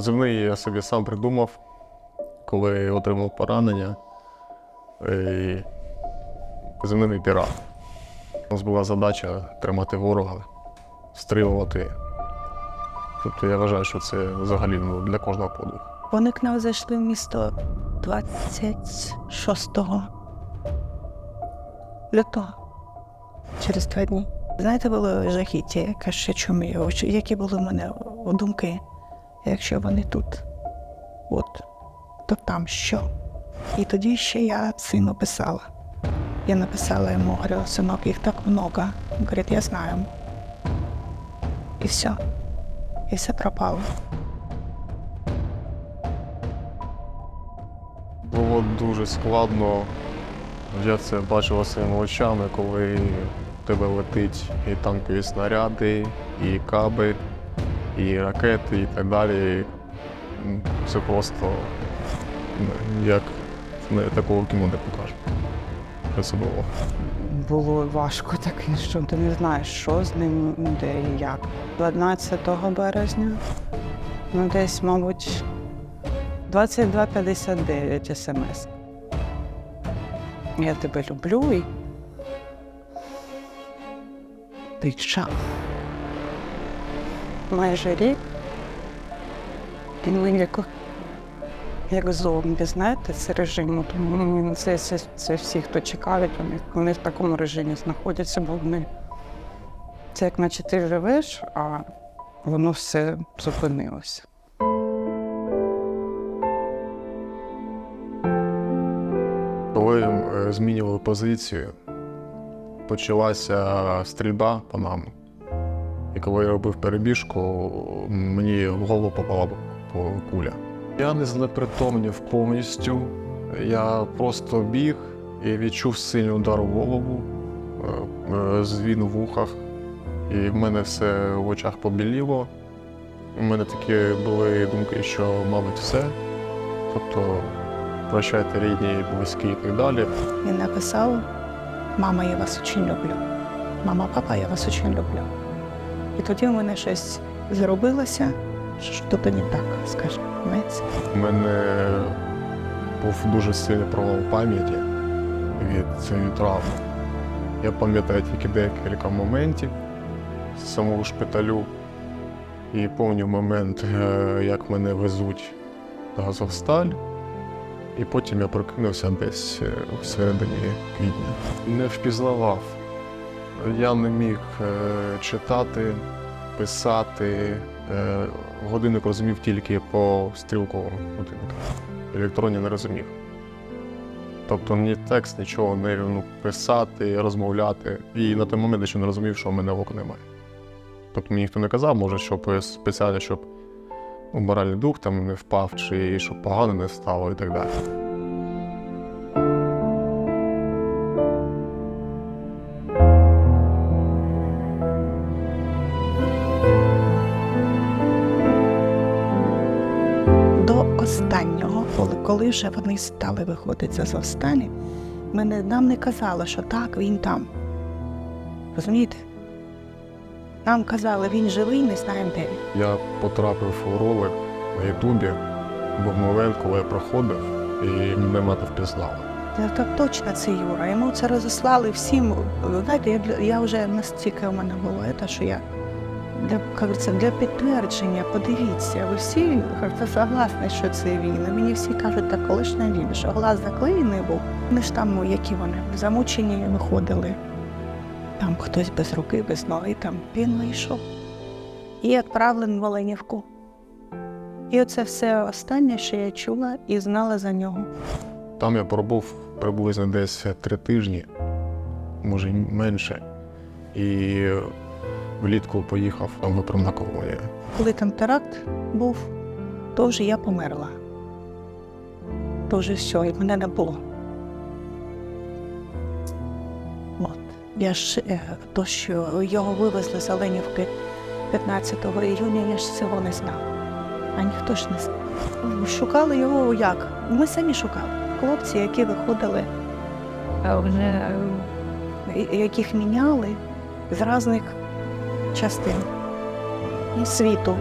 Позивний я собі сам придумав, коли отримав поранення. І позивний пірат. У нас була задача тримати ворога, стримувати. Тобто я вважаю, що це взагалі ну, для кожного подвиг. Вони к нам зайшли в місто 26 лютого. Через два дні. Знаєте, було жахіття, яке ще чому які були в мене думки. Якщо вони тут, от, то там що? І тоді ще я сину писала. Я написала йому, говорю, синок, їх так много. Він говорить, я знаю. І все. І все пропало. Було дуже складно. Я це бачив своїми очами, коли в тебе летить і танкові снаряди, і каби, і ракети, і так далі. Це просто як не такого кіно не. Що це було. Важко таке, що ти не знаєш, що з ним, де і як. 12 березня, ну десь, мабуть, 22.59 смс. Я тебе люблю і. Ти що? Майже рік. І ми як, як зомбі, знаєте, це режиму. Тому це, це, це всі, хто чекають, вони, вони в такому режимі знаходяться, бо вони. Це як наче ти живеш, а воно все зупинилося. Коли е, змінювали позицію, почалася стрільба по нам. І коли я робив перебіжку, мені в голову попала по- куля. Я не знепритомнів повністю. Я просто біг і відчув сильний удар у голову, е, е, звін у вухах, і в мене все в очах побіліло. У мене такі були думки, що, мабуть, все. Тобто, прощайте рідні, близькі і так далі. Він написав: Мама, я вас очень люблю. Мама, папа, я вас очень люблю. І тоді у мене щось зробилося, що щось не так, скажімо. знаєте. У мене був дуже сильний провал пам'яті від цієї травми. Я пам'ятаю тільки декілька моментів з самого шпиталю і пам'ятаю момент, е, як мене везуть до Азовсталь. І потім я прокинувся десь е, у середині квітня. Не впізнавав. Я не міг е, читати, писати. Е, годинник розумів тільки по стрілковому годиннику. Електронні не розумів. Тобто ні текст, нічого не ну, писати, розмовляти. І на той момент я ще не розумів, що в мене ока немає. Тобто мені ніхто не казав, може, щоб е, спеціально, щоб ну, моральний дух там не впав, чи щоб погано не стало і так далі. Останнього, коли, коли вже вони стали виходити з Азовсталі, мене, нам не казали, що так, він там. Розумієте? Нам казали, він живий, не знаємо де він. Я потрапив у ролик на Ютубі, був момент, коли я проходив, і мене мати впізнала. Так точно це Юра. Йому це розіслали всім. Знаєте, я, я вже настільки у мене було це, що я для, говориться, для підтвердження, подивіться, ви всі як согласні, що це він. Мені всі кажуть, так коли ж він, що глаз заклеєний був. Вони ж там, ну, які вони, замучені виходили. Там хтось без руки, без ноги, там він вийшов. І відправлений в Оленівку. І оце все останнє, що я чула і знала за нього. Там я пробув приблизно десь три тижні, може менше. І влітку поїхав там виправна колонія. Коли там теракт був, то вже я померла. То вже все, і мене не було. От. Я ж е, то, що його вивезли з Оленівки 15 іюня, я ж цього не знала. А ніхто ж не знав. Шукали його як? Ми самі шукали. Хлопці, які виходили, е, вже, е, яких міняли з різних частин і світу.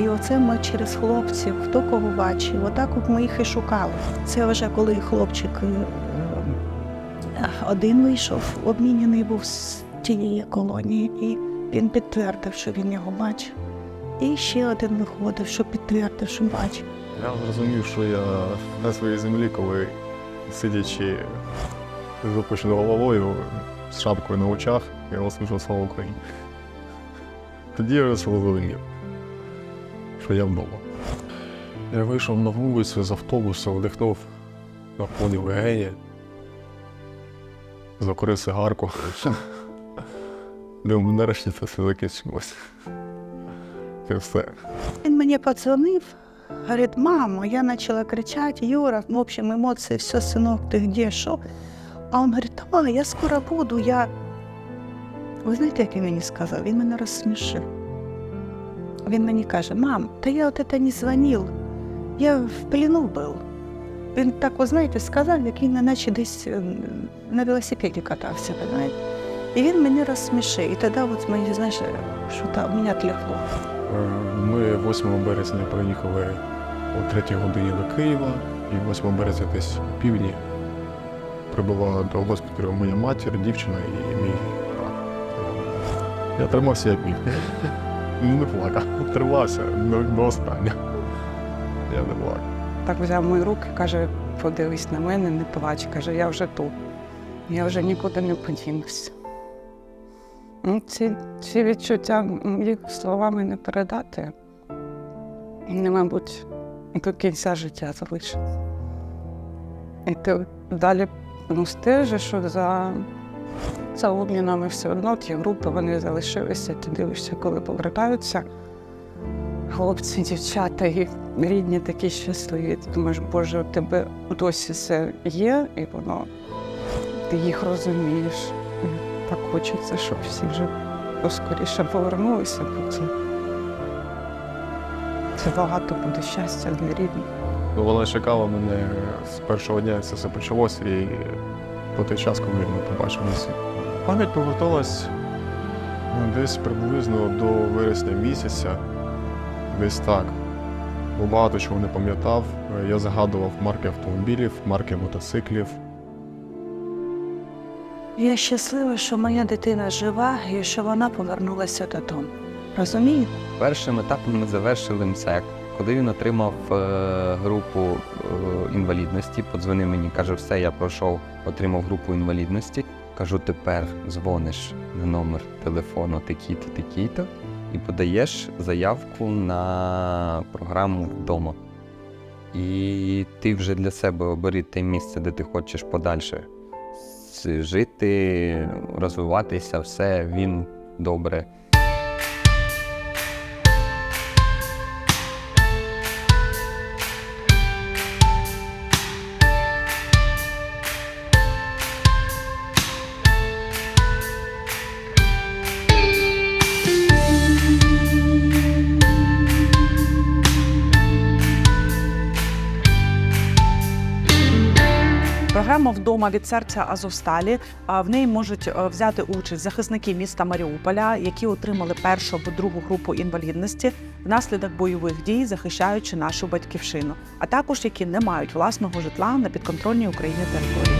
І оце ми через хлопців, хто кого бачив, отак от ми їх і шукали. Це вже коли хлопчик е, один вийшов, обміняний був з тієї колонії, і він підтвердив, що він його бачив. І ще один виходив, що підтвердив, що бачив. Я зрозумів, що я на своїй землі, коли сидячи з опущеною головою, з шапкою на очах, я услышав слава Україні. Тоді я зрозумів, що я вдома. Я вийшов на вулицю з автобуса, вдихнув на вході легені, закурив сигарку. Думаю, нарешті це все закінчилось. І все. Він мені подзвонив, говорить, мамо, я почала кричати, Юра, в общем, емоції, все, синок, ти де, що? А він говорить, давай, я скоро буду, я. Ви знаєте, як він мені сказав? Він мене розсмішив. Він мені каже, мам, та я от это не дзвонив, я в плену був. Він так, ви знаєте, сказав, як він наче десь е, на велосипеді катався, знаєте. І він мене розсмішив. І тоді от мені, знаєш, що там мене тліхло. Е, Ми 8 березня приїхали о 3 годині до Києва, і 8 березня десь о півдні прибула до госпіталю моя матір, дівчина і мій. Я тримався як міг. Не плакав. Тримався до останнього. Я не плакав. Так взяв мої руки, каже, подивись на мене, не плач. Каже, я вже тут. Я вже нікуди не подінуся. Ну, Ці, ці відчуття їх словами не передати. Вони, мабуть, до кінця життя залишаться. І ти далі ну, стежиш, за, за обмінами все одно ті групи вони залишилися. Ти дивишся, коли повертаються хлопці, дівчата і рідні такі щасливі. Ти думаєш, Боже, у тебе досі все є, і воно ти їх розумієш. Так хочеться, щоб всі вже поскоріше повернулися, бо це, це багато буде щастя для рідних. Ну, Вона чекала мене з першого дня, як це все почалося, і по той час, коли ми побачилися. Пам'ять поверталась ну, десь приблизно до вересня місяця, десь так. Бо багато чого не пам'ятав. Я згадував марки автомобілів, марки мотоциклів. Я щаслива, що моя дитина жива і що вона повернулася додому. Розумієте? Першим етапом ми завершили МСЕК. Коли він отримав е, групу е, інвалідності, подзвонив мені, каже, все, я пройшов, отримав групу інвалідності. Кажу, тепер дзвониш на номер телефону такий-то, такий-то, і подаєш заявку на програму вдома. І ти вже для себе обери те місце, де ти хочеш подальше жити, розвиватися, все, він добре. Програма вдома від серця Азовсталі. В неї можуть е, взяти участь захисники міста Маріуполя, які отримали першу або другу групу інвалідності внаслідок бойових дій, захищаючи нашу батьківщину, а також які не мають власного житла на підконтрольній Україні території.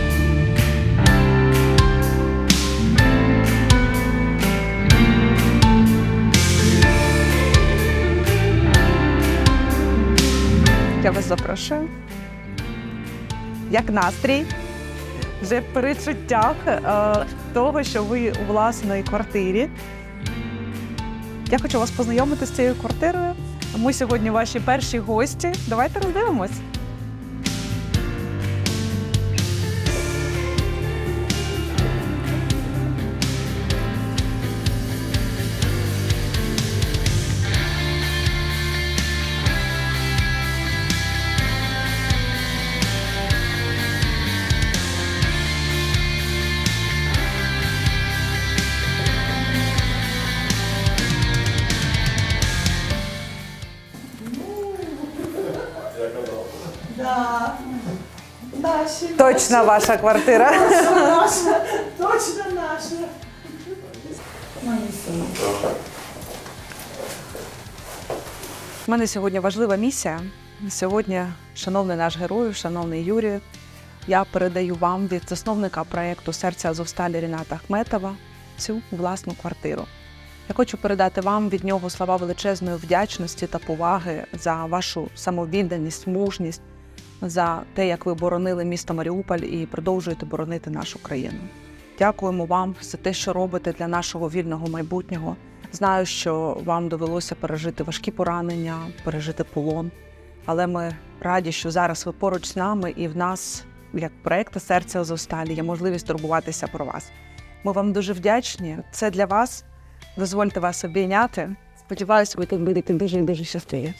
Я вас запрошую. Як настрій? Вже в передчуттях е, того, що ви у власній квартирі. Я хочу вас познайомити з цією квартирою. Ми сьогодні ваші перші гості. Давайте роздивимось. Точно ваша квартира. Точно наша. У мене сьогодні важлива місія. Сьогодні, шановний наш герой, шановний Юрій, я передаю вам від засновника проєкту Серця Азовсталі Ріната Ахметова цю власну квартиру. Я хочу передати вам від нього слова величезної вдячності та поваги за вашу самовідданість, мужність, за те, як ви боронили місто Маріуполь і продовжуєте боронити нашу країну. Дякуємо вам за те, що робите для нашого вільного майбутнього. Знаю, що вам довелося пережити важкі поранення, пережити полон. Але ми раді, що зараз ви поруч з нами, і в нас, як проекту Серця Азовсталі, є можливість турбуватися про вас. Ми вам дуже вдячні. Це для вас. Дозвольте вас обійняти. Сподіваюся, ви тут будете дуже дуже щасливі.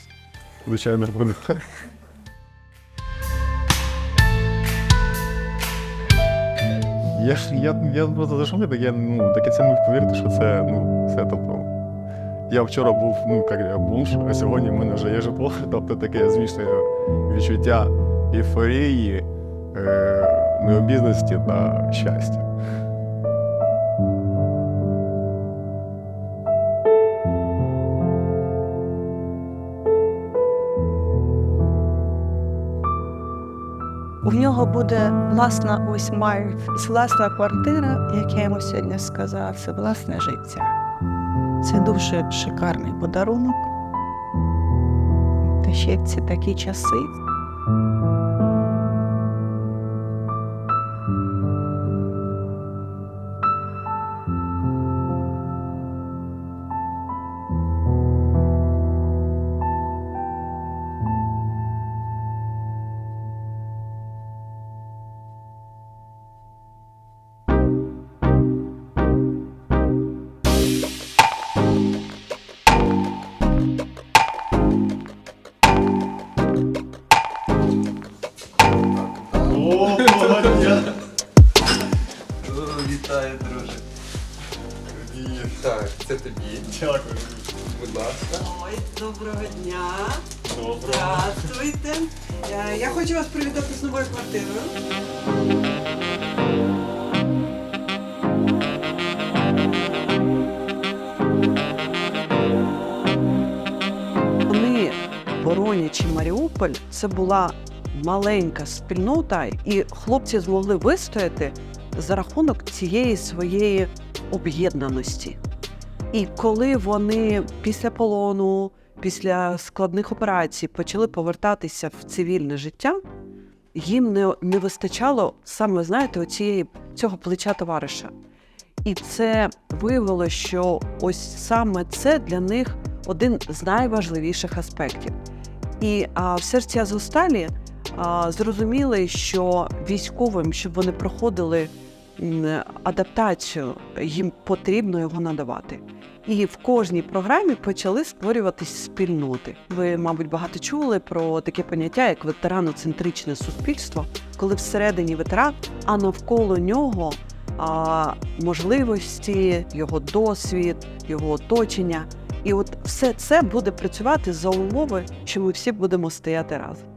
Звичайно, буде. Я ж я, я просто зашумив, я ну, до кінця не міг повірити, що це ну, це тобто. Я вчора був, ну як бомж, а сьогодні в мене вже є житло, тобто таке звісно відчуття ейфорії, е, необізності та щастя. Нього буде власна ось Майф, власна квартира, як я йому сьогодні сказав, це власне життя. Це дуже шикарний подарунок. Та ще ці такі часи. Дякую. Будь ласка. Ой, доброго дня. Здравствуйте. Е, Я хочу вас привітати з новою квартирою. Вони, боронячи Маріуполь, це була маленька спільнота, і хлопці змогли вистояти за рахунок цієї своєї об'єднаності. І коли вони після полону, після складних операцій почали повертатися в цивільне життя, їм не, не вистачало саме, знаєте, оцієї, цього плеча товариша. І це виявило, що ось саме це для них один з найважливіших аспектів. І а, в серці Азовсталі а, зрозуміли, що військовим, щоб вони проходили адаптацію, їм потрібно його надавати. І в кожній програмі почали створюватись спільноти. Ви, мабуть, багато чули про таке поняття, як ветераноцентричне суспільство, коли всередині ветеран, а навколо нього а, можливості, його досвід, його оточення. І от все це буде працювати за умови, що ми всі будемо стояти разом.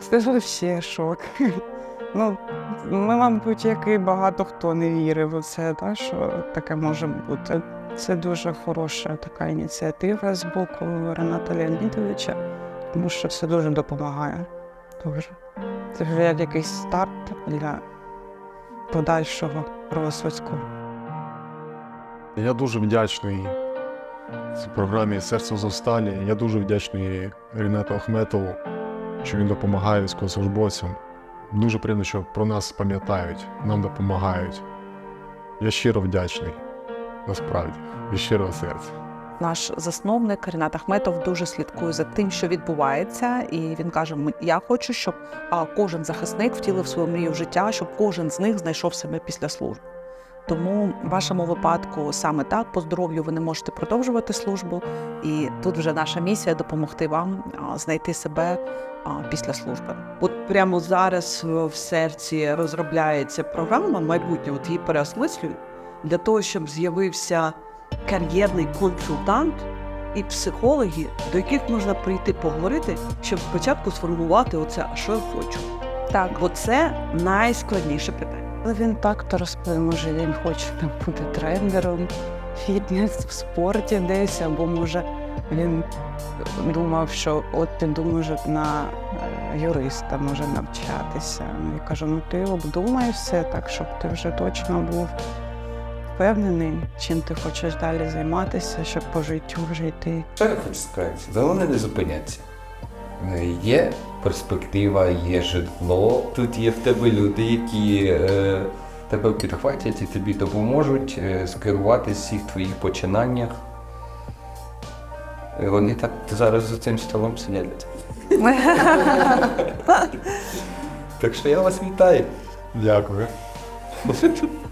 Це взагалі шок. Ну, ми, мабуть, як і багато хто не вірив у це, та, що таке може бути. Це дуже хороша така ініціатива з боку Рената Леонідовича, тому що це дуже допомагає. Дуже. Це вже як якийсь старт для подальшого розвитку. Я дуже вдячний програмі Серце Зосталі. Я дуже вдячний Рінату Ахметову, що він допомагає військовослужбовцям. Дуже приємно, що про нас пам'ятають, нам допомагають. Я щиро вдячний, насправді, від щирого серця. Наш засновник Рінат Ахметов дуже слідкує за тим, що відбувається, і він каже: я хочу, щоб кожен захисник втілив свою мрію в життя, щоб кожен з них знайшов себе після служби. Тому в вашому випадку саме так по здоров'ю ви не можете продовжувати службу, і тут вже наша місія допомогти вам знайти себе після служби. От прямо зараз в серці розробляється програма майбутнє, от її переосмислюють для того, щоб з'явився кар'єрний консультант і психологи, до яких можна прийти поговорити, щоб спочатку сформувати оце, що я хочу. Так, Бо це найскладніше питання. Але він так то розповів, може він хоче там бути тренером, фітнес в спорті десь, або може Він думав, що от піду може на е, юриста може навчатися. Я кажу, ну ти обдумай все так, щоб ти вже точно був впевнений, чим ти хочеш далі займатися, щоб по життю вже йти. Що я хочу сказати? Головне не зупинятися. Є перспектива, є житло. Тут є в тебе люди, які е, тебе підхватять і тобі допоможуть е, скерувати всіх твоїх починаннях. Е, Вони так зараз за цим столом сидять. так що я вас вітаю. Дякую.